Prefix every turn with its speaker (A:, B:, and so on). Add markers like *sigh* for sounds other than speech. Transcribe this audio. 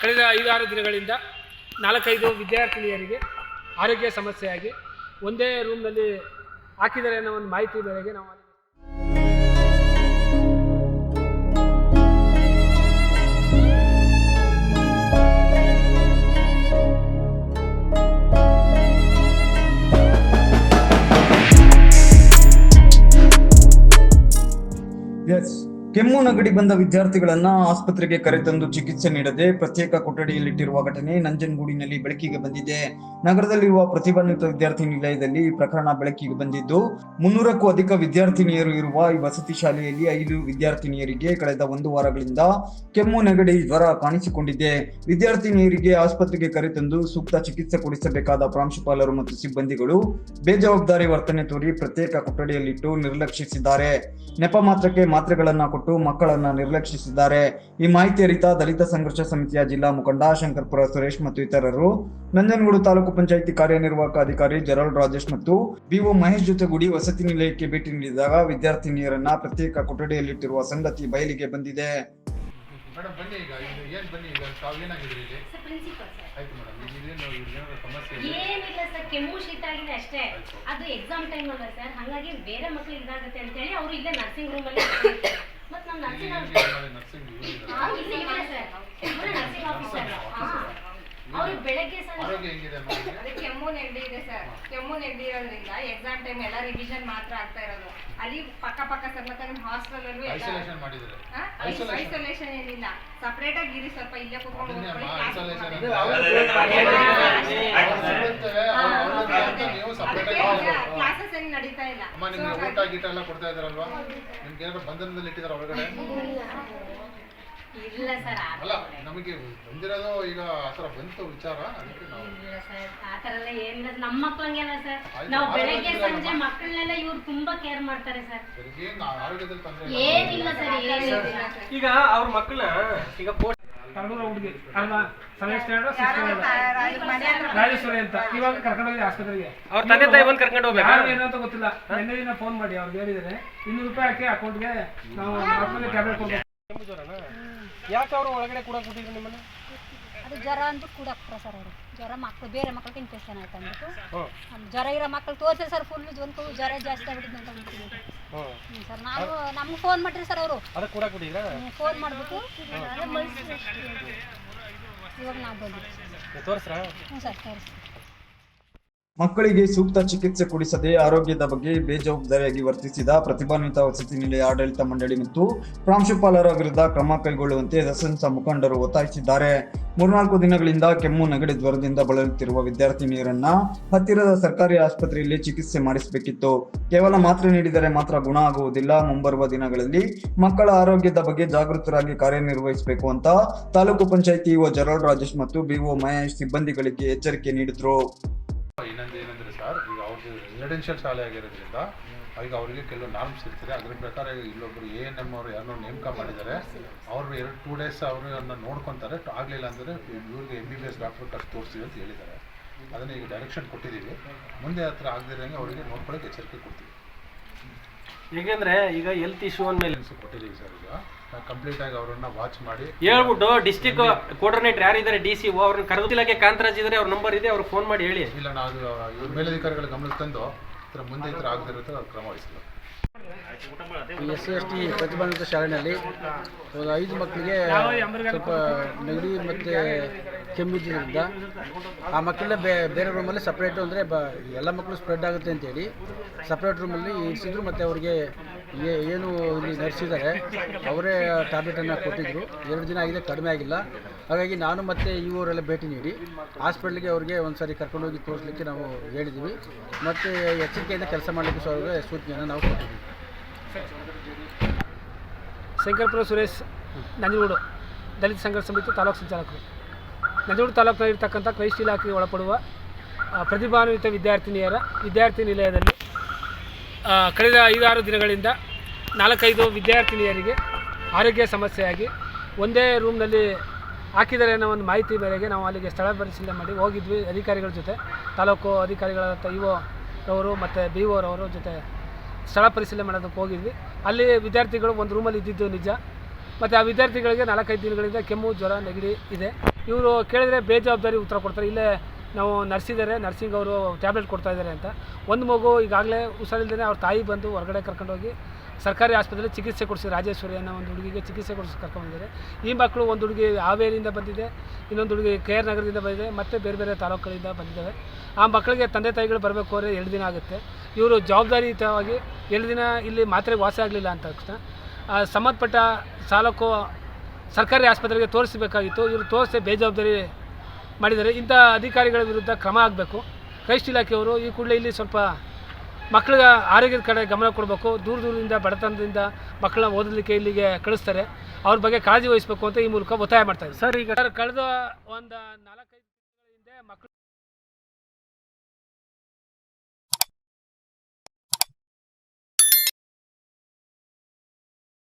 A: ಕಳೆದ ಐದಾರು ದಿನಗಳಿಂದ ನಾಲ್ಕೈದು ವಿದ್ಯಾರ್ಥಿನಿಯರಿಗೆ ಆರೋಗ್ಯ ಸಮಸ್ಯೆಯಾಗಿ ಒಂದೇ ರೂಮ್ನಲ್ಲಿ ಹಾಕಿದ್ದಾರೆ ಅನ್ನೋ ಒಂದು ಮಾಹಿತಿ ಮೇರೆಗೆ ನಾವು
B: ಕೆಮ್ಮು ನಗಡಿ ಬಂದ ವಿದ್ಯಾರ್ಥಿಗಳನ್ನ ಆಸ್ಪತ್ರೆಗೆ ಕರೆತಂದು ಚಿಕಿತ್ಸೆ ನೀಡದೆ ಪ್ರತ್ಯೇಕ ಕೊಠಡಿಯಲ್ಲಿಟ್ಟಿರುವ ಘಟನೆ ನಂಜನಗೂಡಿನಲ್ಲಿ ಬೆಳಕಿಗೆ ಬಂದಿದೆ. ನಗರದಲ್ಲಿರುವ ಪ್ರತಿಭಾನ್ವಿತ ವಿದ್ಯಾರ್ಥಿ ನಿಲಯದಲ್ಲಿ ಪ್ರಕರಣ ಬೆಳಕಿಗೆ ಬಂದಿದ್ದು, ಮುನ್ನೂರಕ್ಕೂ ಅಧಿಕ ವಿದ್ಯಾರ್ಥಿನಿಯರು ಇರುವ ಈ ವಸತಿ ಶಾಲೆಯಲ್ಲಿ ಐದು ವಿದ್ಯಾರ್ಥಿನಿಯರಿಗೆ ಕಳೆದ ಒಂದು ವಾರಗಳಿಂದ ಕೆಮ್ಮು ನೆಗಡಿ ಜ್ವರ ಕಾಣಿಸಿಕೊಂಡಿದೆ. ವಿದ್ಯಾರ್ಥಿನಿಯರಿಗೆ ಆಸ್ಪತ್ರೆಗೆ ಕರೆತಂದು ಸೂಕ್ತ ಚಿಕಿತ್ಸೆ ಕೊಡಿಸಬೇಕಾದ ಪ್ರಾಂಶುಪಾಲರು ಮತ್ತು ಸಿಬ್ಬಂದಿಗಳು ಬೇಜವಾಬ್ದಾರಿ ವರ್ತನೆ ತೋರಿ ಪ್ರತ್ಯೇಕ ಕೊಠಡಿಯಲ್ಲಿಟ್ಟು ನಿರ್ಲಕ್ಷಿಸಿದ್ದಾರೆ. ನೆಪ ಮಾತ್ರಕ್ಕೆ ಮಾತ್ರೆಗಳನ್ನ ಕೊಟ್ಟು ಮಕ್ಕಳನ್ನ ನಿರ್ಲಕ್ಷಿಸಿದ್ದಾರೆ. ಈ ಮಾಹಿತಿ ಅರಿತ ದಲಿತ ಸಂಘರ್ಷ ಸಮಿತಿಯ ಜಿಲ್ಲಾ ಮುಖಂಡ ಶಂಕರ್ಪುರ ಸುರೇಶ್ ಮತ್ತು ಇತರರು. ನಂಜನಗೂಡು ತಾಲೂಕು ಪಂಚಾಯಿತಿ ಕಾರ್ಯನಿರ್ವಾಹಕ ಅಧಿಕಾರಿ ಜರಲ್ ರಾಜೇಶ್ ಮತ್ತು ಬಿಒ ಮಹೇಶ್ ಜೊತೆಗೂಡಿ ವಸತಿ ನಿಲಯಕ್ಕೆ ಭೇಟಿ ನೀಡಿದಾಗ ವಿದ್ಯಾರ್ಥಿನಿಯರನ್ನ ಪ್ರತ್ಯೇಕ ಕೊಠಡಿಯಲ್ಲಿಟ್ಟಿರುವ ಸಂಗತಿ ಬಯಲಿಗೆ ಬಂದಿದೆ.
C: ಮೇಡಮ್ ಬನ್ನಿ ಈಗ ಇದು ಏನು ಬನ್ನಿ ಈಗ? ತಾವು ಏನಾಗಿದ್ರಿ ಇಲ್ಲಿ?
D: Sir principal sir.
C: ಆಯ್ತು ಮೇಡಮ್ ಈಗ ಇದೇನು ಇದೇನಾದ್ರು ಸಮಸ್ಯೆ
D: ಏನಿಲ್ಲ ಸರ್ ಕೆಮ್ಮು ಶೀತ ಆಗಿದೆ ಅಷ್ಟೇ. ಅದು ಎಕ್ಸಾಮ್ ಟೈಮ್ ಅಲ್ಲ ಸರ್? ಹಾಗಾಗಿ ಬೇರೆ ಮಕ್ಕಳು ಇದಾಗುತ್ತೆ ಅಂತೇಳಿ ಅವರು ಇಲ್ಲೇ ನರ್ಸಿಂಗ್ ರೂಮ್ *coughs* ಬೆಳಗ್ಗೆ ಸಂಜೆ
C: ಆರೋಗ್ಯ ಹೆಂಗಿದೆ ಸರ್
E: ಅದೇ ಕೆಮ್ಮು ನೆಗಡಿ ಇದೆ ಸರ್ ಕೆಮ್ಮು ನೆಗಡಿ ಇರೋದ್ರಿಂದ ಎಕ್ಸಾಮ್ ಟೈಮ್ ಎಲ್ಲ ರಿವಿಷನ್ ಮಾತ್ರ ಆಗ್ತಾ ಇರೋದು ಅಲ್ಲಿ ಪಕ್ಕ ಪಕ್ಕ ಸರ್ ಮತ್ತೆ ನಿಮ್ಮ ಹಾಸ್ಟೆಲ್ ಅಲ್ಲೂ.
C: ಐಸೋಲೇಷನ್
E: ಏನಿಲ್ಲ ಸಪ್ರೇಟ್ ಆಗಿ ಇರಿ ಸ್ವಲ್ಪ ಇಲ್ಲೇ ಕೂತ್ಕೊಂಡು
C: ಅದನ್ನೇ ಅಮ್ಮ
E: ಓದ್ಕೊಳ್ಳಿ, class
C: ಐಸೋಲೇಷನ್
E: ಮಾಡ್ಕೊಳ್ಳಿ.
C: ನೀವು ಸಪ್ರೇಟ್ ಆಗಿ
E: ಏನು ನಡೀತಾ ಇಲ್ಲ.
C: ಅಮ್ಮ ನಿಮ್ಗೆ ಊಟ ಗೀಟ ಎಲ್ಲ ಕೊಡ್ತಾ ಇದಾರಲ್ವಾ ನಿಮ್ಗೆ ಏನಾದ್ರು ಬಂಧನದಲ್ಲಿ ಇಟ್ಟಿದಾರ ಒಳಗಡೆ
D: ಇಲ್ಲ ಸರ್
C: ಅಲ್ಲ ನಮಗೆ ಬಂದಿರೋದು ಈಗ ಆತರ ಥರ ಬಂತು ವಿಚಾರ ಅದಕ್ಕೆ ನಾವು
D: ಇಲ್ಲ ಸರ್ ಆ ಥರ ಎಲ್ಲ ಏನಿಲ್ಲ ನಮ್ಮ ಮಕ್ಳಂಗೆಲ್ಲ ಸರ್
C: ಆಯ್ತು,
D: ನಾವು ಬೆಳಗ್ಗೆ ಸಂಜೆ ಮಕ್ಕಳನ್ನೆಲ್ಲ ಇವ್ರು ತುಂಬಾ ಕೇರ್ ಮಾಡ್ತಾರೆ ಸರ್.
C: ಸರಿಗೆ ಆರೋಗ್ಯದಲ್ಲಿ ತೊಂದರೆ
D: ಏನಿಲ್ಲ ಸರ್ ಏನಿಲ್ಲ
F: ಈಗ ಅವ್ರ ಮಕ್ಕಳ ಈಗ ಪೋಸ್ಟ್
A: ಕರ್ನೂರ ಹುಡುಗಿ. ಅಲ್ವಾ seventh standard six standard Rajeshwari ಅಂತ. ಇವಾಗ ಕರ್ಕೊಂಡೋಗಿ ಆಸ್ಪತ್ರೆಗೆ.
F: ಅವ್ರ ತಂದೆ ತಾಯಿ ಬಂದು ಕರ್ಕೊಂಡು ಹೋಗ್ಬೇಕು?
A: ಯಾರು ಏನು ಅಂತ ಗೊತ್ತಿಲ್ಲ. ನಿನ್ನೆ ದಿನ ಫೋನ್ ಮಾಡಿ ಅವ್ರು ಹೇಳಿದ್ದಾರೆ ಇನ್ನೂರು ರೂಪಾಯಿ ಹಾಕಿ ಅಕೌಂಟ್ಗೆ ನಾವು ಆಸ್ಪತ್ರೆ ಟ್ಯಾಬ್ಲೆಟ್ ಕೊಡ್ಬೇಕು.
F: ಯಾಕೆ ಅವರು ಒಳಗಡೆ ಕೂಡ ಕೊಟ್ಟಿದ್ರು ನಿಮ್ಮನ್ನ?
G: ಅದು ಜ್ವರ ಅಂದ್ರೆ ಕೂಡ ಸರ್ ಅವರು. ಜ್ವರ ಮಕ್ಕಳು ಬೇರೆ ಮಕ್ಕಳಿಗೆ ಇನ್ಫೆಕ್ಷನ್ ಆಯ್ತು ಅಂದ್ಬಿಟ್ಟು. ಜ್ವರ ಇರೋ ಮಕ್ಕಳು ತೋರಿಸಿ ಸರ್ ಫುಲ್ ಒಂದು ಜ್ವರ ಜಾಸ್ತಿ ಆಗ್ಬಿಟ್ಟಿದೆ ಅಂತ ಅಂದ್ಬಿಟ್ಟು
F: ಹ್ಞೂ
G: ಹ್ಞೂ ಸರ್ ನಾವು ನಮ್ಗೆ ಫೋನ್ ಮಾಡ್ರಿ ಸರ್ ಅವರು. ಫೋನ್ ಮಾಡಿಬಿಟ್ಟು. ಇವಾಗ ನಾವು
F: ತೋರಿಸ್ರಾ?
G: ಹ್ಞೂ ಸರ್ ತೋರಿಸಿ
B: ಮಕ್ಕಳಿಗೆ ಸೂಕ್ತ ಚಿಕಿತ್ಸೆ ಕೊಡಿಸದೆ ಆರೋಗ್ಯದ ಬಗ್ಗೆ ಬೇಜವಾಬ್ದಾರಿಯಾಗಿ ವರ್ತಿಸಿದ ಪ್ರತಿಭಾನ್ವಿತ ವಸತಿ ನಿಲಯ ಆಡಳಿತ ಮಂಡಳಿ ಮತ್ತು ಪ್ರಾಂಶುಪಾಲರ ವಿರುದ್ಧ ಕ್ರಮ ಕೈಗೊಳ್ಳುವಂತೆ ದಸಂಸ ಮುಖಂಡರು ಒತ್ತಾಯಿಸಿದ್ದಾರೆ. ಮೂರ್ನಾಲ್ಕು ದಿನಗಳಿಂದ ಕೆಮ್ಮು ನೆಗಡಿ ಜ್ವರದಿಂದ ಬಳಲುತ್ತಿರುವ ವಿದ್ಯಾರ್ಥಿನಿಯರನ್ನ ಹತ್ತಿರದ ಸರ್ಕಾರಿ ಆಸ್ಪತ್ರೆಯಲ್ಲಿ ಚಿಕಿತ್ಸೆ ಮಾಡಿಸಬೇಕಿತ್ತು. ಕೇವಲ ಮಾತ್ರೆ ನೀಡಿದರೆ ಮಾತ್ರ ಗುಣ ಆಗುವುದಿಲ್ಲ. ಮುಂಬರುವ ದಿನಗಳಲ್ಲಿ ಮಕ್ಕಳ ಆರೋಗ್ಯದ ಬಗ್ಗೆ ಜಾಗೃತರಾಗಿ ಕಾರ್ಯನಿರ್ವಹಿಸಬೇಕು ಅಂತ ತಾಲೂಕು ಪಂಚಾಯಿತಿ ಇಒ ಜರಲ್ ರಾಜೇಶ್ ಮತ್ತು ಬಿಒ ಮಹೇಶ್ ಸಿಬ್ಬಂದಿಗಳಿಗೆ ಎಚ್ಚರಿಕೆ ನೀಡಿದ್ರು.
C: ಇನ್ನೊಂದು ಏನಂದ್ರೆ ಸರ್, ಈಗ ಅವ್ರದ್ದು ರೆಸಿಡೆನ್ಷಿಯಲ್ ಶಾಲೆ ಆಗಿರೋದ್ರಿಂದ ಈಗ ಅವರಿಗೆ ಕೆಲವು ನಾರ್ಮ್ಸ್ ಇರ್ತದೆ. ಅದ್ರ ಪ್ರಕಾರ ಇಲ್ಲೊಬ್ರು ಎ ಎನ್ ಎಂ ಅವರು ಯಾರನ್ನೋ ನೇಮಕ ಮಾಡಿದ್ದಾರೆ, ಅವರು ಎರಡು ಟೂ ಡೇಸ್ ಅವರು ಅದನ್ನ ನೋಡ್ಕೊತಾರೆ. ಆಗಲಿಲ್ಲ ಅಂದರೆ ಇವ್ರಿಗೆ M B B S doctor ಕಷ್ಟ ತೋರಿಸ್ತೀವಿ ಅಂತ ಹೇಳಿದ್ದಾರೆ. ಅದನ್ನ ಈಗ ಡೈರೆಕ್ಷನ್ ಕೊಟ್ಟಿದ್ದೀವಿ. ಮುಂದೆ ಹತ್ರ ಆಗದಿರಂಗೆ ಅವರಿಗೆ ನೋಡ್ಕೊಳ್ಳೋಕೆ ಎಚ್ಚರಿಕೆ ಕೊಡ್ತೀವಿ.
F: ಹೇಗೆಂದ್ರೆ ಈಗ ಹೆಲ್ತ್ ಇಶ್ಯೂ ಅಂದ್ಮೇಲೆ
C: ಕೊಟ್ಟಿದ್ದೀವಿ ಸರ್ ಈಗ. ಕಂಪ್ಲೀಟ್ ಆಗಿ ಅವರನ್ನ ವಾಚ್ ಮಾಡಿ.
F: ಹೇಳ್ಬಿಟ್ಟು ಡಿಸ್ಟಿಕ್ ಕೋರ್ಡಿನೇಟರ್ ಯಾರಿದ್ದಾರೆ ಡಿ ಸಿ ಅವ್ರನ್ನ ಕರೆದು ಇಲಾಖೆ ಕಾಂತರಾಜ್ ಇದ್ದಾರೆ ಅವ್ರ ನಂಬರ್ ಇದೆ ಅವ್ರಿಗೆ ಫೋನ್ ಮಾಡಿ ಹೇಳಿ.
C: ಇಲ್ಲ ನಾವು ಇವ್ರ ಮೇಲಧಿಕಾರಿಗಳ ಗಮನಕ್ಕೆ ತಂದು ಈ ಮುಂದೆ ಈ ಕ್ರಮ ವಹಿಸಲ್ಲ.
H: ಎಸ್ ಸಿ ಎಸ್ ಟಿ ಪ್ರತಿಭಾನ್ವಿತ ಶಾಲೆಯಲ್ಲಿ ಐದು ಮಕ್ಕಳಿಗೆ ಸ್ವಲ್ಪ ನೆಗಡಿ ಮತ್ತು ಕೆಮ್ಮಿದ್ದರಿಂದ ಆ ಮಕ್ಕಳನ್ನ ಬೇರೆ ರೂಮಲ್ಲಿ ಸಪ್ರೇಟು ಅಂದರೆ ಬ, ಎಲ್ಲ ಮಕ್ಕಳು ಸ್ಪ್ರೆಡ್ ಆಗುತ್ತೆ ಅಂತೇಳಿ ಸಪ್ರೇಟ್ ರೂಮಲ್ಲಿ ಇರಿಸಿದ್ರು ಮತ್ತು ಅವ್ರಿಗೆ ಏನು ಇಲ್ಲಿ ನರ್ಸಿದ್ದಾರೆ ಅವರೇ ಟ್ಯಾಬ್ಲೆಟನ್ನು ಕೊಟ್ಟಿದ್ದರು ಎರಡು ದಿನ ಆಗಿದೆ, ಕಡಿಮೆ ಆಗಿಲ್ಲ. ಹಾಗಾಗಿ ನಾನು ಮತ್ತೆ ಈ ಊರೆಲ್ಲ ಭೇಟಿ ನೀಡಿ ಹಾಸ್ಪಿಟ್ಲಿಗೆ ಅವ್ರಿಗೆ ಒಂದು ಸಾರಿ ಕರ್ಕೊಂಡೋಗಿ ತೋರಿಸಲಿಕ್ಕೆ ನಾವು ಹೇಳಿದ್ದೀವಿ ಮತ್ತು ಎಚ್ಚರಿಕೆಯಿಂದ ಕೆಲಸ ಮಾಡಲಿಕ್ಕೆ ಸಹ ಸೂಚನೆಯನ್ನು ನಾವು ಕೊಟ್ಟಿದ್ದೀವಿ.
A: ಶಂಕರಪುರ ಸುರೇಶ್, ನಂಜನಗೂಡು, ದಲಿತ ಸಂಘರ್ಷ ಸಮಿತಿ ತಾಲೂಕು ಸಂಚಾಲಕರು. ನಂಜನಗೂಡು ತಾಲೂಕಿನಲ್ಲಿ ಇರ್ತಕ್ಕಂಥ ಕ್ರೈಸ್ಟ್ ಇಲಾಖೆಗೆ ಒಳಪಡುವ ಪ್ರತಿಭಾನ್ವಿತ ವಿದ್ಯಾರ್ಥಿನಿಯರ ವಿದ್ಯಾರ್ಥಿ ನಿಲಯದಲ್ಲಿ ಕಳೆದ ಐದಾರು ದಿನಗಳಿಂದ ನಾಲ್ಕೈದು ವಿದ್ಯಾರ್ಥಿನಿಯರಿಗೆ ಆರೋಗ್ಯ ಸಮಸ್ಯೆಯಾಗಿ ಒಂದೇ ರೂಮ್ನಲ್ಲಿ ಹಾಕಿದ್ದಾರೆ ಅನ್ನೋ ಒಂದು ಮಾಹಿತಿ ಮೇರೆಗೆ ನಾವು ಅಲ್ಲಿಗೆ ಸ್ಥಳ ಪರಿಶೀಲನೆ ಮಾಡಿ ಹೋಗಿದ್ವಿ ಅಧಿಕಾರಿಗಳ ಜೊತೆ, ತಾಲೂಕು ಅಧಿಕಾರಿಗಳ ಇ ರವರು ಮತ್ತು ಬಿ ರವರು ಜೊತೆ ಸ್ಥಳ ಪರಿಶೀಲನೆ ಮಾಡೋದಕ್ಕೆ ಹೋಗಿದ್ವಿ. ಅಲ್ಲಿ ವಿದ್ಯಾರ್ಥಿಗಳು ಒಂದು ರೂಮಲ್ಲಿ ಇದ್ದಿದ್ದು ನಿಜ. ಮತ್ತು ಆ ವಿದ್ಯಾರ್ಥಿಗಳಿಗೆ ನಾಲ್ಕೈದು ದಿನಗಳಿಂದ ಕೆಮ್ಮು, ಜ್ವರ, ನೆಗಡಿ ಇದೆ. ಇವರು ಕೇಳಿದರೆ ಬೇಜವಾಬ್ದಾರಿ ಉತ್ತರ ಕೊಡ್ತಾರೆ. ಇಲ್ಲೇ ನಾವು ನರ್ಸಿದ್ದಾರೆ, ನರ್ಸಿಂಗ್ ಅವರು ಟ್ಯಾಬ್ಲೆಟ್ ಕೊಡ್ತಾ ಇದ್ದಾರೆ ಅಂತ. ಒಂದು ಮಗು ಈಗಾಗಲೇ ಹುಷಾರಿಲ್ದೇ ಅವ್ರ ತಾಯಿ ಬಂದು ಹೊರಗಡೆ ಕರ್ಕೊಂಡೋಗಿ ಸರ್ಕಾರಿ ಆಸ್ಪತ್ರೆಯಲ್ಲಿ ಚಿಕಿತ್ಸೆ ಕೊಡಿಸಿ ರಾಜೇಶ್ವರಿ ಅನ್ನೋ ಒಂದು ಹುಡುಗಿಗೆ ಚಿಕಿತ್ಸೆ ಕೊಡಿಸಿ ಕರ್ಕೊಂಡಿದ್ದಾರೆ ಈ ಮಕ್ಕಳು ಒಂದು ಹುಡುಗಿ ಹಾವೇರಿಯಿಂದ ಬಂದಿದೆ, ಇನ್ನೊಂದು ಹುಡುಗಿ ಕೆ ಆರ್ ನಗರದಿಂದ ಬಂದಿದೆ, ಮತ್ತು ಬೇರೆ ಬೇರೆ ತಾಲೂಕುಗಳಿಂದ ಬಂದಿದ್ದಾವೆ. ಆ ಮಕ್ಕಳಿಗೆ ತಂದೆ ತಾಯಿಗಳು ಬರಬೇಕು ಅಂದರೆ ಎರಡು ದಿನ ಆಗುತ್ತೆ. ಇವರು ಜವಾಬ್ದಾರಿಯುತವಾಗಿ ಎರಡು ದಿನ ಇಲ್ಲಿ ಮಾತ್ರೆಗೆ ವಾಸಿ ಆಗಲಿಲ್ಲ ಅಂತ ತಕ್ಷಣ ಸಂಬಂಧಪಟ್ಟ ತಾಲೂಕು ಸರ್ಕಾರಿ ಆಸ್ಪತ್ರೆಗೆ ತೋರಿಸಬೇಕಾಗಿತ್ತು. ಇವರು ತೋರಿಸಿ ಬೇಜವಾಬ್ದಾರಿ ಮಾಡಿದ್ದಾರೆ. ಇಂಥ ಅಧಿಕಾರಿಗಳ ವಿರುದ್ಧ ಕ್ರಮ ಆಗಬೇಕು. ಕ್ರೈಸ್ಟ್ ಇಲಾಖೆಯವರು ಈ ಕೂಡಲೇ ಇಲ್ಲಿ ಸ್ವಲ್ಪ ಮಕ್ಕಳ ಆರೋಗ್ಯದ ಕಡೆ ಗಮನ ಕೊಡಬೇಕು. ದೂರ ದೂರದಿಂದ ಬಡತನದಿಂದ ಮಕ್ಕಳನ್ನ ಓದಲಿಕ್ಕೆ ಇಲ್ಲಿಗೆ ಕಳಿಸ್ತಾರೆ. ಅವ್ರ ಬಗ್ಗೆ ಕಾಳಜಿ ವಹಿಸಬೇಕು ಅಂತ ಈ ಮೂಲಕ ಒತ್ತಾಯ ಮಾಡ್ತಾ ಇದ್ದಾರೆ
F: ಸರ್ ಈಗ
A: ಸರ್ ಕಳೆದ ಒಂದು ನಾಲ್ಕೈದು ಹಿಂದೆ ಮಕ್ಕಳು